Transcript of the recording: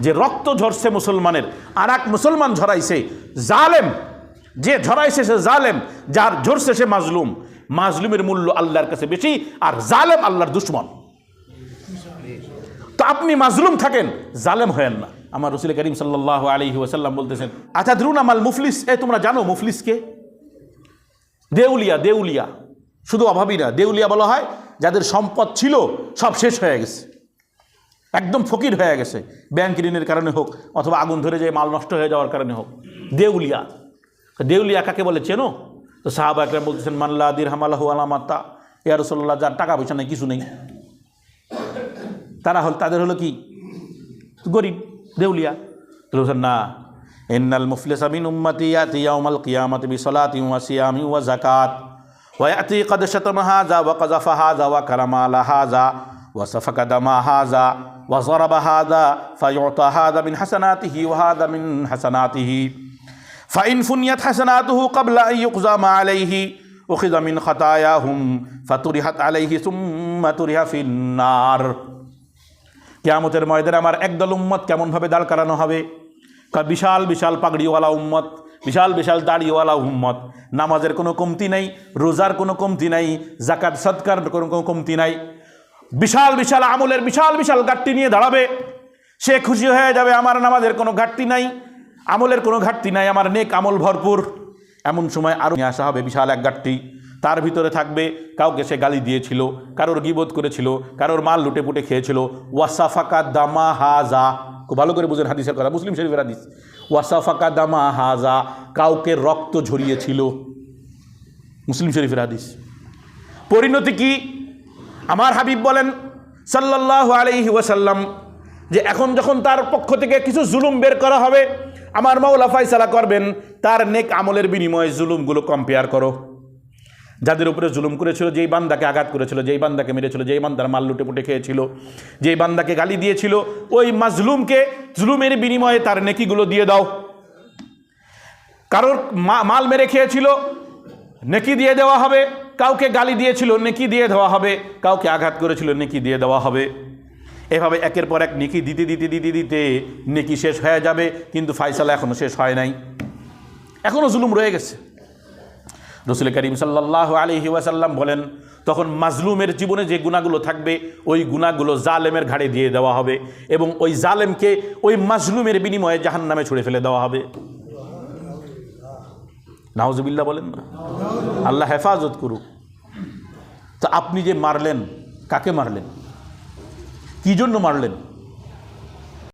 যে রক্ত ঝরছে মুসলমানের আর এক মুসলমান ঝরাইছে, জালেম। যে ঝরাইছে সে জালেম, যার ঝরছে সে মাজলুম। মাজলুমের মূল্য আল্লাহর কাছে বেশি, আর জালেম আল্লাহর দুশ্মন। তো আপনি মাজলুম থাকেন, জালেম হয়েন না। আমার রসুল করিম সাল্লাহ আলহি ওয়াসাল্লাম বলতেছেন আচ্ছা ধরুন আমাল মুফলিস? এ, তোমরা জানো মুফলিসকে দেউলিয়া দেউলিয়া। শুধু অভাবী না, দেউলিয়া বলা হয়, যাদের সম্পদ ছিল, সব শেষ হয়ে গেছে। একদম ফকির হয়ে গেছে, ব্যাংক ঋণের কারণে হোক অথবা আগুন ধরে যে মাল নষ্ট হয়ে যাওয়ার কারণে হোক। দেউলিয়া। দেউলিয়া কাকে বলে চেনো? তো সাহাবা একরাম বলতেছেন মাল্লা দির হামালাহু আলামাতা ইয়ারসোল্লা যার টাকা পয়সা নেই, কিছু নেই। তারা হল, তাদের হলো কি? গরিব, দেউলিয়া। বলছেন, না। ইন্নাল মুফলিস আমিন উম্মতি ইয়াতি ইয়াউমাল কিয়ামতি বিসলাতি ওয়া সিয়ামি ওয়া যাকাত। ওয়া ইয়াতি কদ শাতামা হাযা ওয়া কযাফা হাযা ওয়া কারামা আলা হাযা। وسفك دم هذا وضرب هذا فيعطى هذا من حسناته وهذا من حسناته فإن فنيت حسناته قبل أن يقضى ما عليه أخذ من خطاياهم فطرحت عليه ثم طرح في النار কেয়ামতের ময়দানে আমার একদল উম্মত কেমনভাবে দাঁড় করানো হবে কা বিশাল বিশাল পাগড়িওয়ালা উম্মত বিশাল বিশাল দাড়িওয়ালা উম্মত নামাজের কোনো কমতি নাই রোজার কোনো কমতি নাই জাকাত সৎকার কোনো কোনো কমতি নাই বিশাল বিশাল আমলের বিশাল বিশাল ঘাটতি নিয়ে দাঁড়াবে। সে খুশি হয়ে যাবে, আমার নামাজের কোনো ঘাটতি নাই। আমলের কোনো ঘাটতি নাই, আমার নেক আমল ভরপুর। এমন সময় আরও নিয়ে আসা হবে বিশাল এক ঘাটতি। তার ভিতরে থাকবে কাউকে সে গালি দিয়েছিল, কারোর গিবোধ করেছিল, কারোর মাল লুটে পুটে খেয়েছিল। ওয়াসাফাকা দামা হাজা, খুব ভালো করে বুঝেন হাদিসের কথা, মুসলিম শরীফের হাদিস। ওয়াসাফাকা দামা হাজা, কাউকে রক্ত ঝরিয়েছিল। মুসলিম শরীফের হাদিস। পরিণতি কি? আমার হাবিব বলেন সাল্লাহ আলাইহি ওয়াসাল্লাম, যে এখন যখন তার পক্ষ থেকে কিছু জুলুম বের করা হবে, আমার মাওলা ফাইসালা করবেন, তার নেক আমলের বিনিময়ে জুলুমগুলো কম্পেয়ার করো। যাদের উপরে জুলুম করেছিল, যেই বান্দাকে আঘাত করেছিল, যেই বান্দাকে মেরেছিল, যেই বান্দার মাল লুটে পুটে খেয়েছিল, যেই বান্দাকে গালি দিয়েছিল, ওই মাজলুমকে জুলুমের বিনিময়ে তার নেকিগুলো দিয়ে দাও। কারোর মাল মেরে খেয়েছিল, নেকি দিয়ে দেওয়া হবে। কাউকে গালি দিয়েছিল, নেকি দিয়ে দেওয়া হবে। কাউকে আঘাত করেছিল, নেকি দিয়ে দেওয়া হবে। এভাবে একের পর এক নেকি দিতে দিতে দিতে দিতে নেকি শেষ হয়ে যাবে, কিন্তু ফাইসালা এখনও শেষ হয় নাই। এখনও জুলুম রয়ে গেছে। রসুল করিম সাল্লাহ আলহি ওয়াসাল্লাম বলেন, তখন মাজলুমের জীবনে যে গুণাগুলো থাকবে, ওই গুণাগুলো জালেমের ঘাড়ে দিয়ে দেওয়া হবে এবং ওই জালেমকে ওই মাজলুমের বিনিময়ে জাহান নামে ছুড়ে ফেলে দেওয়া হবে। নাওজবিল্লা বলেন না। আল্লাহ হেফাজত করুক। আপনি যে মারলেন কাকে মারলেন? কি জন্য মারলেন?